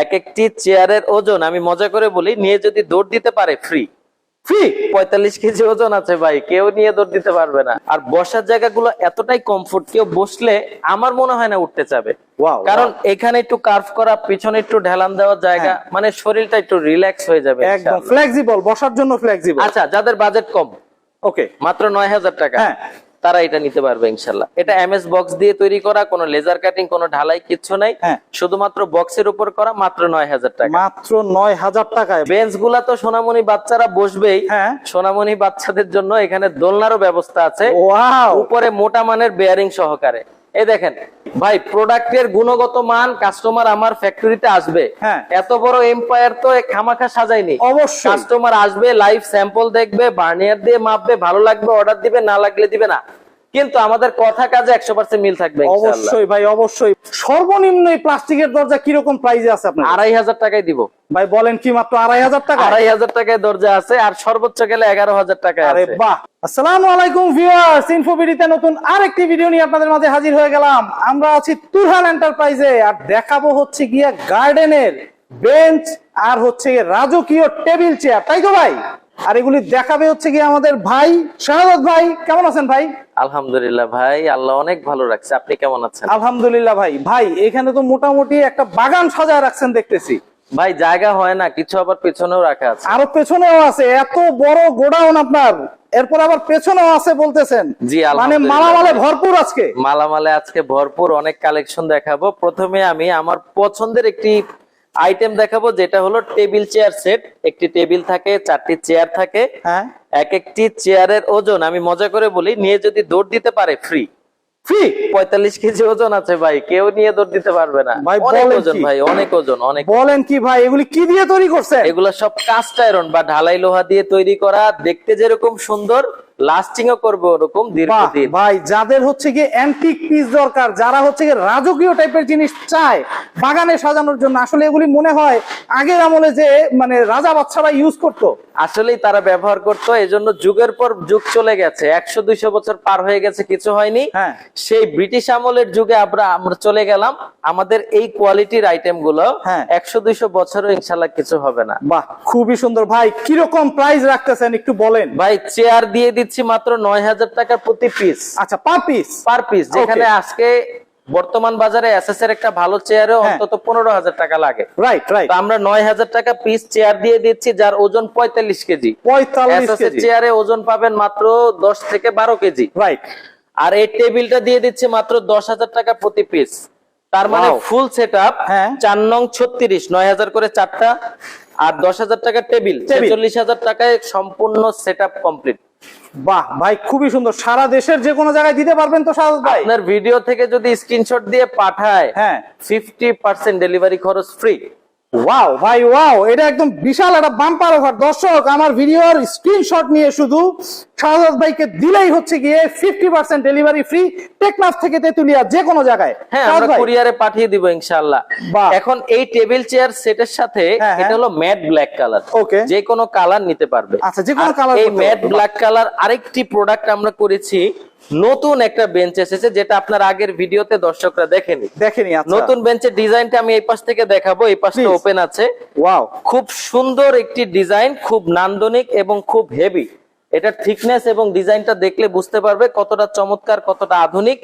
এক একটি চেয়ারের ওজন আমি মজা করে বলি নিয়ে যদি দৌড় দিতে পারে ফ্রি ফ্রি পঁয়তাল্লিশ কেজি ওজন আছে ভাই কেউ নিয়ে দৌড় দিতে পারবে না। আর বসার জায়গাগুলো এতটাই কমফোর্ট কেউ বসলে আমার মনে হয় না উঠতে চাবে। কারণ এখানে একটু কার্ভ করা পিছনে একটু ঢেলান দেওয়ার জায়গা হ্যাঁ। মানে শরীরটা একটু রিল্যাক্স হয়ে যাবে একদম। ফ্লেক্সিবল বসার জন্য ফ্লেক্সিবল আচ্ছা যাদের বাজেট কম ওকে মাত্র নয় হাজার টাকা। হ্যাঁ। তারা এটা নিতে পারবে ইনশাল্লাহ এটা এমএস বক্স দিয়ে তৈরি করা কোনো লেজার কাটিং কোন ঢালাই কিচ্ছু নাই। হ্যাঁ। শুধুমাত্র বক্সের উপর করা মাত্র নয় হাজার টাকা। মাত্র নয় হাজার টাকায়। বেঞ্চগুলা তো সোনামণি বাচ্চারা বসবেই। হ্যাঁ। সোনামণি বাচ্চাদের জন্য এখানে দোলনারও ব্যবস্থা আছে। উপরে মোটা মানের বেয়ারিং সহকারে। এই দেখেন ভাই প্রোডাক্টের গুণগত মান কাস্টমার আমার ফ্যাক্টরিতে আসবে। হ্যাঁ। এত বড় এম্পায়ার তো খামাখা সাজাইনি অবশ্যই। কাস্টমার আসবে লাইভ স্যাম্পল দেখবে বার্নিয়ার দিয়ে মাপবে ভালো লাগবে অর্ডার দিবে না লাগলে দিবে না। কিন্তু আমাদের কথা কাজে একশো পার্সেন্ট মিল থাকবে অবশ্যই ভাই অবশ্যই। সর্বনিম্ন এই প্লাস্টিকের দরজা কীরকম প্রাইজে আছে আপনার আড়াই হাজার টাকায় দিব। ভাই বলেন কি মাত্র আড়াই হাজার টাকা? আড়াই হাজার টাকায় দরজা আছে আর সর্বোচ্চ গেলে এগারো হাজার টাকায় আরে আছে। বাহ! আসসালামু আলাইকুম ভিউয়ার্স ইনফোবিডিতে নতুন আরেকটি ভিডিও নিয়ে আপনাদের মাঝে হাজির হয়ে গেলাম। আমরা আছি তুরহান এন্টারপ্রাইজে আর দেখাবো হচ্ছে গিয়া গার্ডেনের বেঞ্চ আর হচ্ছে রাজকীয় টেবিল চেয়ার তাই তো ভাই? আর এগুলি দেখাবে হচ্ছে গিয়ে আমাদের ভাই শাহাদ ভাই। কেমন আছেন ভাই? আলহামদুলিল্লাহ ভাই আল্লাহ অনেক ভালো রাখছে। আপনি কেমন আছেন? আলহামদুলিল্লাহ ভাই। ভাই এখানে তো মোটামুটি একটা বাগান সাজায় রাখছেন দেখতেছি। ভাই জায়গা হয় না কিছু আবার পেছনেও রাখা আছে। আরও পেছনেও আছে এত বড় গোডাউন আপনার। এরপর আবার পেছনেও আছে বলতেছেন। জি, মানে। মালামালে ভরপুর আজকে। মালামালে আজকে ভরপুর অনেক কালেকশন দেখাবো। প্রথমে আমি আমার পছন্দের একটি আইটেম দেখাবো যেটা হলো টেবিল চেয়ার সেট একটি টেবিল থাকে চারটি চেয়ার থাকে। হ্যাঁ। এক একটি চেয়ারের ওজন আমি মজা করে বলি নিয়ে যদি দৌড় দিতে পারে ফ্রি ফ্রি? কেজি ওজন আছে ভাই কেউ নিয়ে দৌড় দিতে পারবে না। ভাই, অনেক ওজন ভাই অনেক ওজন অনেক। বলেন কি ভাই এগুলি কি দিয়ে তৈরি করছে এগুলা সব কাস্ট আয়রন বা ঢালাই লোহা দিয়ে তৈরি করা দেখতে যেরকম সুন্দর লাস্টিং ও করবে ওরকম দীর্ঘদিন। ভাই যাদের হচ্ছে গিয়ে অ্যান্টিক পিস দরকার যারা হচ্ছে গিয়ে রাজকীয় টাইপের জিনিস চায় বাগানে সাজানোর জন্য আসলে এগুলি মনে হয় আগের আমলে যে মানে রাজা বাচ্চারা ইউজ করতো। আসলেই তারা ব্যবহার করতো এজন্য যুগের পর যুগ চলে গেছে। একশো দুইশো বছর পার হয়ে গেছে কিছু হয়নি। হ্যাঁ। সেই ব্রিটিশ আমলের যুগে আমরা আমরা চলে গেলাম। আমাদের এই কোয়ালিটির আইটেমগুলো হ্যাঁ। একশো দুইশো বছরও ইনশাল্লাহ কিছু হবে না। বাহ খুবই সুন্দর। ভাই কীরকম প্রাইস রাখতেছেন একটু বলেন। ভাই চেয়ার দিয়ে দিচ্ছি মাত্র নয় হাজার টাকা প্রতি পিস আচ্ছা পার পিস পার পিস যেখানে আজকে বর্তমান বাজারে এসএস এর একটা ভালো চেয়ারেও হ্যাঁ। অন্তত পনেরো হাজার টাকা লাগে। রাইট রাইট আমরা নয় হাজার টাকা পিস চেয়ার দিয়ে দিচ্ছি যার ওজন পঁয়তাল্লিশ কেজি। পঁয়তাল্লিশ চেয়ারে ওজন পাবেন মাত্র দশ থেকে বারো কেজি। রাইট আর এই টেবিলটা দিয়ে দিচ্ছে মাত্র দশ হাজার টাকা প্রতি পিস তার মানে ফুল সেট আপ। চার নং ছত্রিশ নয় হাজার করে চারটা। আর দশ হাজার টাকা টেবিল টেবিল। ছেচল্লিশ হাজার টাকায় সম্পূর্ণ সেট আপ কমপ্লিট বাহ ভাই খুবই সুন্দর। সারা দেশের যে কোনো জায়গায় দিতে পারবেন তো সারদ ভাই? আপনার ভিডিও থেকে যদি স্ক্রিনশট দিয়ে পাঠায় হ্যাঁ। ফিফটি পার্সেন্ট ডেলিভারি খরচ ফ্রি ওয়াও ভাই ওয়াও এটা একদম বিশাল একটা বাম্পার অফার দর্শক আমার ভিডিওর স্ক্রিনশট নিয়ে শুধু শাহজাদ ভাইকে দিলেই হচ্ছে গিয়ে fifty percent delivery free Teknaf থেকে তেতুলিয়া যে কোনো জায়গায়। হ্যাঁ আমরা কুরিয়ারে পাঠিয়ে দিব ইনশাআল্লাহ। এখন এই টেবিল চেয়ার সেটের সাথে হ্যাঁ, এটা হ্যাঁ। হলো ম্যাট ব্ল্যাক কালার Okay. যে কোনো কালার নিতে পারবে। আচ্ছা, যে কোনো colour এই ম্যাট ব্ল্যাক কালার আরেকটি প্রোডাক্ট আমরা করেছি নতুন একটা বেঞ্চ এসেছে যেটা আপনার আগের ভিডিওতে দর্শকরা দেখেনি। দেখেনি আচ্ছা। নতুন বেঞ্চের ডিজাইনটা আমি এই পাশ থেকে দেখাবো এই পাশটা ওপেন আছে। ওয়াও খুব সুন্দর একটি ডিজাইন খুব নান্দনিক এবং খুব হেভি এটার থিকনেস এবং ডিজাইনটা দেখলে বুঝতে পারবে কতটা চমৎকার কতটা আধুনিক।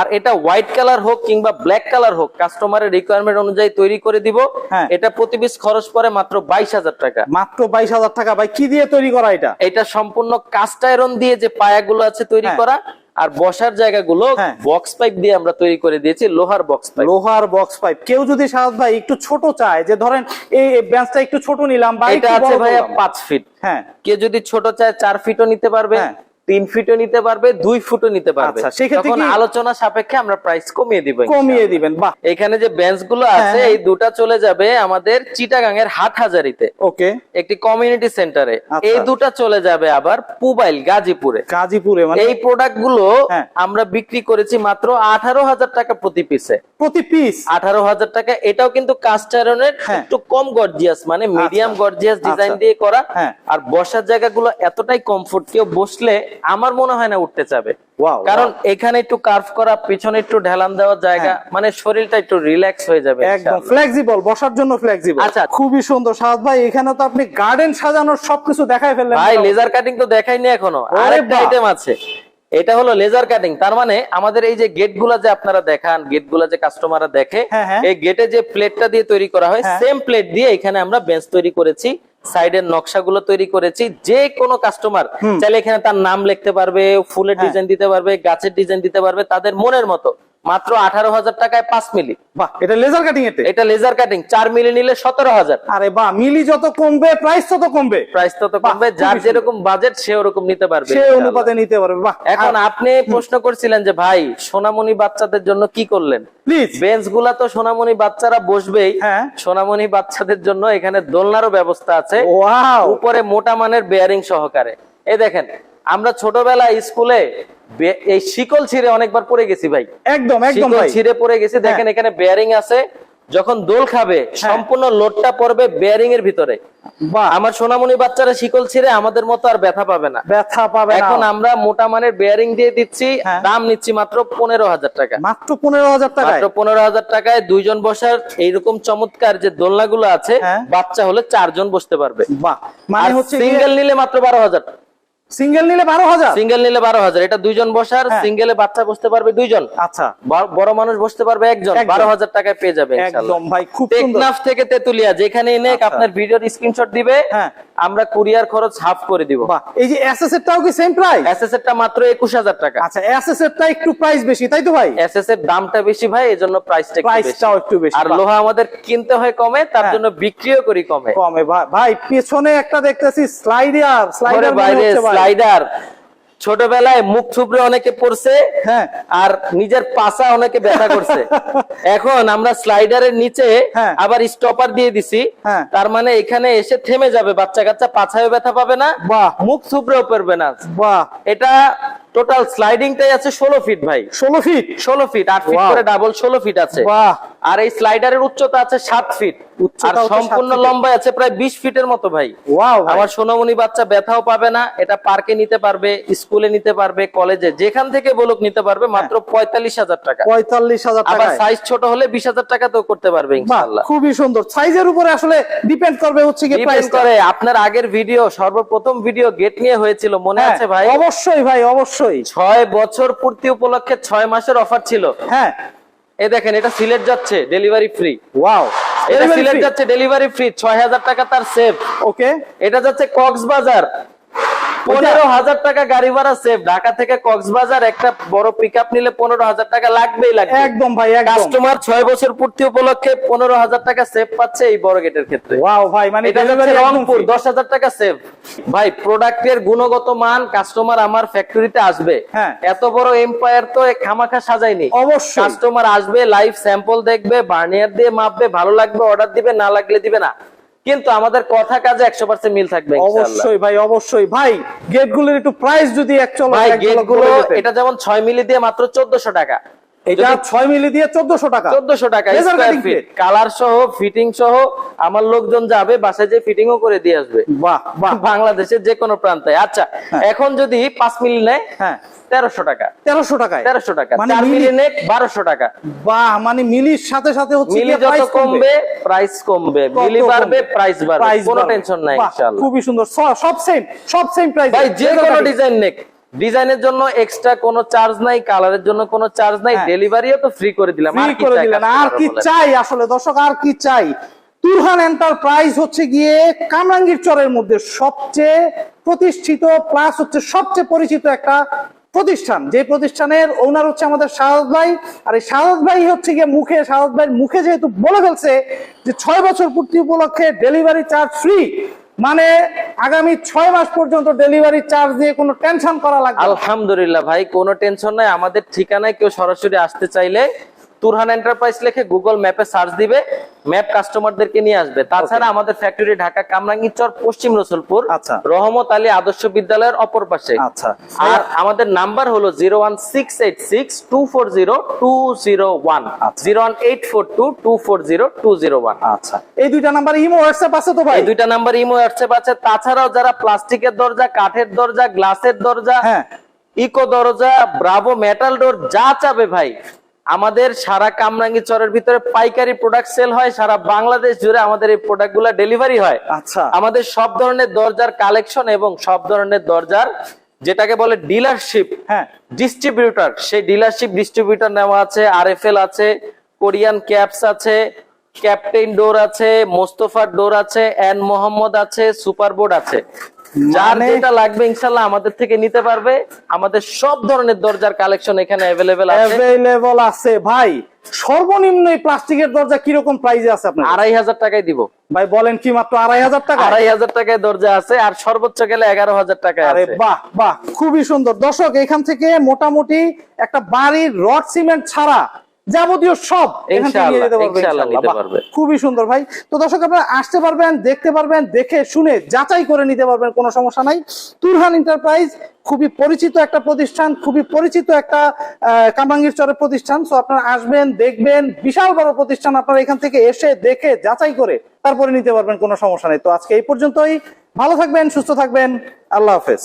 আর এটা হোয়াইট কালার হোক কিংবা ব্ল্যাক কালার হোক কাস্টমারের রিকোয়ারমেন্ট অনুযায়ী তৈরি করে দিব। হ্যাঁ। এটা প্রতি পিস খরচ পড়ে মাত্র বাইশ হাজার টাকা। মাত্র বাইশ হাজার টাকা। ভাই কি দিয়ে তৈরি করা এটা? এটা সম্পূর্ণ কাস্ট আয়রন দিয়ে যে পায়াগুলো আছে তৈরি হ্যাঁ। করা আর বসার জায়গাগুলো হ্যাঁ। বক্স পাইপ দিয়ে আমরা তৈরি করে দিয়েছি লোহার বক্স পাইপ লোহার বক্স পাইপ কেউ যদি শাহজাদ ভাই একটু ছোট চায় যে ধরেন এই বেঞ্চটা একটু ছোট নিলাম বা এটা আছে ভাই ভাইয়া পাঁচ ফিট হ্যাঁ। কে যদি ছোট চায় চার ফিটও নিতে পারবে। হ্যাঁ। তিন ফিটও নিতে পারবে দুই ফুটও নিতে পারবে আচ্ছা, তখন আলোচনা সাপেক্ষে আমরা প্রাইস কমিয়ে দিব কমিয়ে দিবেন বাহ এখানে যে বেঞ্চগুলো আছে হ্যাঁ। এই দুটা চলে যাবে আমাদের চিটাগাং এর হাট হাজারিতে ওকে একটি কমিউনিটি সেন্টারে আচ্ছা। এই দুটা চলে যাবে আবার পুবাইল গাজীপুরে গাজীপুরে মানে এই প্রোডাক্টগুলো হ্যাঁ। আমরা বিক্রি করেছি মাত্র আঠারো হাজার টাকা প্রতি পিসে প্রতি পিস আঠারো হাজার টাকা এটাও কিন্তু কাস্ট আয়রনের হ্যাঁ। একটু কম গর্জিয়াস মানে মিডিয়াম গর্জিয়াস ডিজাইন। দিয়ে করা হ্যাঁ। আর বসার জায়গাগুলো এতটাই কমফোর্ট কেউ বসলে আমার মনে হয় না উঠতে চাবে। কারণ এখানে একটু কার্ভ করা পিছনে একটু ঢেলান দেওয়ার জায়গা মানে শরীরটা একটু রিল্যাক্স হয়ে যাবে হ্যাঁ। একদম ফ্লেক্সিবল বসার জন্য ফ্লেক্সিবল আচ্ছা। খুবই সুন্দর। সাদ ভাই এখানে তো আপনি গার্ডেন সাজানোর সবকিছু দেখাই ফেললেন। ভাই লেজার কাটিং তো দেখাইনি এখনও। আরেকটা আইটেম আছে। এটা হলো লেজার কাটিং তার মানে আমাদের এই যে গেটগুলা যে আপনারা দেখান গেটগুলা যে কাস্টমাররা দেখে হ্যাঁ, হ্যাঁ। এই গেটে যে প্লেটটা দিয়ে তৈরি করা হয় হ্যাঁ। সেম প্লেট দিয়ে এখানে আমরা বেঞ্চ তৈরি করেছি। সাইডের নকশাগুলো তৈরি করেছি। যে কোনো কাস্টমার চাইলে এখানে তার নাম লিখতে পারবে ফুলের হ্যাঁ। ডিজাইন দিতে পারবে গাছের ডিজাইন দিতে পারবে তাদের মনের মতো। মাত্র আঠারো হাজার টাকায় পাঁচ মিলি। বাহ এটা লেজার কাটিং এতে? এটা লেজার কাটিং চার মিলি নিলে সতেরো হাজার। আরে বাহ মিলি যত কমবে প্রাইস তত কমবে। প্রাইস তত কমবে যার যেরকম বাজেট সে ওরকম নিতে পারবে সে অনুপাতে নিতে পারবে বাহ। এখন আপনি প্রশ্ন করছিলেন যে ভাই সোনামণি বাচ্চাদের জন্য কি করলেন? প্লিজ বেঞ্চগুলা তো সোনামণি বাচ্চারা বসবেই। হ্যাঁ। সোনামণি বাচ্চাদের জন্য এখানে দোলনারও ব্যবস্থা আছে। উপরে মোটা মানের বেয়ারিং সহকারে। এই দেখেন আমরা ছোটবেলায় স্কুলে এই শিকল ছিঁড়ে অনেকবার পড়ে গেছি ভাই। একদম একদম হ্যাঁ। ছিঁড়ে পড়ে গেছি। দেখেন এখানে বেয়ারিং আছে। যখন দোল খাবে সম্পূর্ণ লোডটা পড়বে বেয়ারিং এর ভিতরে। আমার সোনামণি বাচ্চারা শিকল ছিঁড়ে আমাদের মতো আর ব্যথা পাবে না। ব্যথা পাবে এখন আমরা মোটা মানের বেয়ারিং দিয়ে দিচ্ছি। হ্যাঁ। দাম নিচ্ছি মাত্র পনেরো হাজার টাকা। মাত্র পনেরো হাজার টাকা মাত্র পনেরো হাজার টাকায় দুইজন বসার এইরকম চমৎকার যে দোলনাগুলো আছে হ্যাঁ। বাচ্চা হলে চারজন বসতে পারবে। বাহ। মানে হচ্ছে সিঙ্গেল নিলে মাত্র বারো হাজার সিঙ্গেল নিলে বারো হাজার? সিঙ্গেল নিলে বারো হাজার। এটা দুইজন বসার হ্যাঁ। সিঙ্গেলে বাচ্চা বসতে পারবে দুইজন। আচ্ছা। বড় মানুষ বসতে পারবে একজন। একজন। বারো হাজার টাকায় পেয়ে যাবে একদম ভাই খুব টেকনাফ থেকে তেতুলিয়া যেখানে এনে আচ্ছা। আপনার ভিডিওর স্ক্রিনশট দিবে। হ্যাঁ। আমরা কুরিয়ার খরচ হাফ করে দিব। এই যে এসএস এর টাও কি সেম প্রাইস এসএস এরটা মাত্র একুশ হাজার টাকা। আচ্ছা এসএস এর টা একটু প্রাইস বেশি তাই তো ভাই? এসএস এর দামটা বেশি ভাই এজন্য প্রাইসটা একটু বেশি। প্রাইসটাও একটু বেশি আর লোহা আমাদের কিনতে হয় কমে তার হ্যাঁ। জন্য বিক্রিও করি কমে। কমে ভাই ভাই পেছনে একটা দেখতেছি স্লাইডার স্লাইডার বাইরে স্লাইডার ছোটবেলায় মুখ থুবড়ে অনেকে পড়ছে হ্যাঁ। আর নিজের পাশা অনেকে ব্যথা করছে। এখন আমরা স্লাইডারের নিচে হ্যাঁ। আবার স্টপার দিয়ে দিছি হ্যাঁ। তার মানে এখানে এসে থেমে যাবে বাচ্চা কাচ্চা পাছায় ব্যথা পাবে না বাহ। মুখ থুবড়েও পড়বে না। বাহ। এটা টোটাল স্লাইডিংটাই আছে ষোলো ফিট ভাই। ষোলো ফিট? ষোলো ফিট আট ফিট করে ডাবল ষোলো ফিট আছে। বাহ। আর এই স্লাইডারের উচ্চতা আছে সাত ফিট। আর সম্পূর্ণ লম্বা আছে প্রায় বিশ ফিটের মতো ভাই। আমার সোনামণি বাচ্চা ব্যথাও পাবে না এটা পার্কে নিতে পারবে স্কুলে নিতে পারবে কলেজে যেখান থেকে বলুক নিতে পারবে মাত্র পঁয়তাল্লিশ হাজার টাকা। পঁয়তাল্লিশ হাজার টাকা সাইজ ছোট হলে বিশ হাজার টাকা তো করতে পারবে খুবই সুন্দর। সাইজের উপরে আসলে ডিপেন্ড করবে হচ্ছে কি প্রাইস করে আপনার আগের ভিডিও সর্বপ্রথম ভিডিও গেট নিয়ে হয়েছিল মনে আছে ভাই? হ্যাঁ, অবশ্যই ভাই অবশ্যই। ছয় বছর পূর্তি উপলক্ষে ছয় মাসের অফার ছিল। হ্যাঁ। এ দেখেন এটা সিলেট যাচ্ছে ডেলিভারি ফ্রি ওয়াও এটা সিলেট যাচ্ছে ডেলিভারি ফ্রি ছয় হাজার টাকা তার সেভ ওকে এটা যাচ্ছে কক্সবাজার। পনেরো হাজার টাকা গাড়ি ভাড়া সেভ ঢাকা থেকে কক্সবাজার একটা বড় পিক নিলে পনেরো হাজার টাকা লাগবেই লাগবে। একদম ভাই কাস্টমার ছয় বছর পূর্তি উপলক্ষে পনেরো হাজার টাকা সেভ পাচ্ছে এই বড় গেটের ক্ষেত্রে। ওয়াও ভাই মানে এটা রংপুর দশ হাজার টাকা সেভ ভাই প্রোডাক্টের গুণগত মান কাস্টমার আমার ফ্যাক্টরিতে আসবে। হ্যাঁ। এত বড় এম্পায়ার তো খামাখা সাজাইনি অবশ্যই। কাস্টমার আসবে লাইভ স্যাম্পল দেখবে বার্নিয়ার দিয়ে মাপবে ভালো লাগবে অর্ডার দিবে না লাগলে দিবে না। কিন্তু আমাদের কথা কাজে একশো পার্সেন্ট মিল থাকবে অবশ্যই ভাই অবশ্যই। ভাই গেটগুলোর একটু প্রাইস যদি এটা যেমন ছয় মিলি দিয়ে মাত্র চোদ্দশো টাকা। এটা ছয় মিলি দিয়ে চোদ্দশো টাকা। চোদ্দশো টাকা। কালার সহ ফিটিং সহ আমার লোকজন যাবে বাসায় যে করে দিয়ে আসবে। বাহ বাহ। বাংলাদেশের যে কোনো প্রান্তে। আচ্ছা এখন যদি পাঁচ মিলি নেয় হ্যাঁ। তেরোশো টাকা। তেরোশো টাকায়? তেরোশো টাকা। মানে মিলি- মিলি নেক বারোশো টাকা। বাহ মানে মিলির সাথে সাথে হচ্ছে মিলি যত কমবে। প্রাইস কমবে। মিলি বাড়বে প্রাইস বাড়বে। কোনো টেনশন নাই ইনশাআল্লাহ। খুবই সুন্দর। সব সেম সব সেম প্রাইস ভাই যে কোনো ডিজাইন নেক। ডিজাইনের জন্য এক্সট্রা কোনো চার্জ নাই কালারের জন্য কোনো চার্জ নাই হ্যাঁ। ডেলিভারিও তো ফ্রি করে দিলাম। ফ্রি আর কি করে চাই দিলেন? আর কি চাই আসলে? দর্শক আর কি চাই? তুরহান এন্টারপ্রাইজ হচ্ছে গিয়ে কামরাঙ্গীর চরের মধ্যে সবচেয়ে প্রতিষ্ঠিত প্লাস হচ্ছে সবচেয়ে পরিচিত একটা প্রতিষ্ঠান, যে প্রতিষ্ঠানের ওনার হচ্ছে আমাদের শাহাদ ভাই। আর এই শাহাদ ভাই হচ্ছে গিয়ে মুখে, শাহাদ ভাইয়ের মুখে যেহেতু বলে ফেলছে যে ছয় বছর পূর্তি উপলক্ষে ডেলিভারি চার্জ ফ্রি মানে আগামী ছয় মাস পর্যন্ত ডেলিভারি চার্জ দিয়ে কোনো টেনশন করা লাগবে আলহামদুলিল্লাহ ভাই, কোনো টেনশন নাই। আমাদের ঠিকানায় কেউ সরাসরি আসতে চাইলে তুরহান এন্টারপ্রাইজ লিখে গুগল ম্যাপে সার্চ দিবে ম্যাপ কাস্টমারদেরকে নিয়ে আসবে। তাছাড়া আমাদের ফ্যাক্টরি ঢাকা কামরাঙ্গীরচর পশ্চিম রসুলপুর আচ্ছা। রহমত আলী আদর্শ বিদ্যালয়ের অপর পাশে। আচ্ছা। আর আমাদের নাম্বার হলো zero one six eight six two four zero two zero one. Zero one eight four two two four zero two zero one আচ্ছা। এই দুইটা নাম্বার ইমো হোয়াটসঅ্যাপ আছে তো ভাই? এই দুইটা নাম্বার ইমো হোয়াটসঅ্যাপ আছে। তাছাড়াও যারা প্লাস্টিকের দরজা কাঠের দরজা গ্লাসের দরজা হ্যাঁ। ইকো দরজা ব্রাভো মেটাল ডোর যা চাবে ভাই আমাদের সারা কামরাঙ্গি চরের ভিতরে পাইকারি প্রোডাক্ট সেল হয় সারা বাংলাদেশ জুড়ে আমাদের এই প্রোডাক্ট ডেলিভারি হয়। আচ্ছা। আমাদের সব ধরনের দরজার কালেকশন এবং সব ধরনের দরজার যেটাকে বলে ডিলারশিপ হ্যাঁ। ডিস্ট্রিবিউটর সেই ডিলারশিপ ডিস্ট্রিবিউটর নেওয়া আছে আরএফএল আছে কোরিয়ান ক্যাপস আছে ক্যাপ্টেন ডোর আছে মোস্তফার ডোর আছে এন মোহাম্মদ আছে সুপার বোর্ড আছে। যার মানে- যেটা লাগবে ইনশাল্লাহ আমাদের থেকে নিতে পারবে। আমাদের সব ধরনের দরজার কালেকশন এখানে অ্যাভেলেবেল আছে। অ্যাভেলেবল আছে। ভাই সর্বনিম্ন এই প্লাস্টিকের দরজা প্রাইসে আছে আপনার? টাকায় দিব। ভাই বলেন কি মাত্র আড়াই হাজার টাকা আড়াই হাজার টাকায় দরজা আছে আর সর্বোচ্চ গেলে এগারো হাজার টাকায় আরে বাহ বাহ খুবই সুন্দর। দর্শক এখান থেকে মোটামুটি একটা বাড়ির রড সিমেন্ট ছাড়া যাবতীয় সব এখান থেকে নিয়ে যেতে পারবে। খুবই সুন্দর ভাই। তো দর্শক আপনারা আসতে পারবেন দেখতে পারবেন দেখে শুনে যাচাই করে নিতে পারবেন কোনো সমস্যা নাই। তুরহান এন্টারপ্রাইজ খুবই পরিচিত একটা প্রতিষ্ঠান খুবই পরিচিত একটা কামাঙ্গির চরের প্রতিষ্ঠান। তো আপনারা আসবেন দেখবেন বিশাল বড় প্রতিষ্ঠান। আপনারা এখান থেকে এসে দেখে যাচাই করে তারপরে নিতে পারবেন কোনো সমস্যা নেই। তো আজকে এই পর্যন্তই। ভালো থাকবেন সুস্থ থাকবেন। আল্লাহ হাফেজ।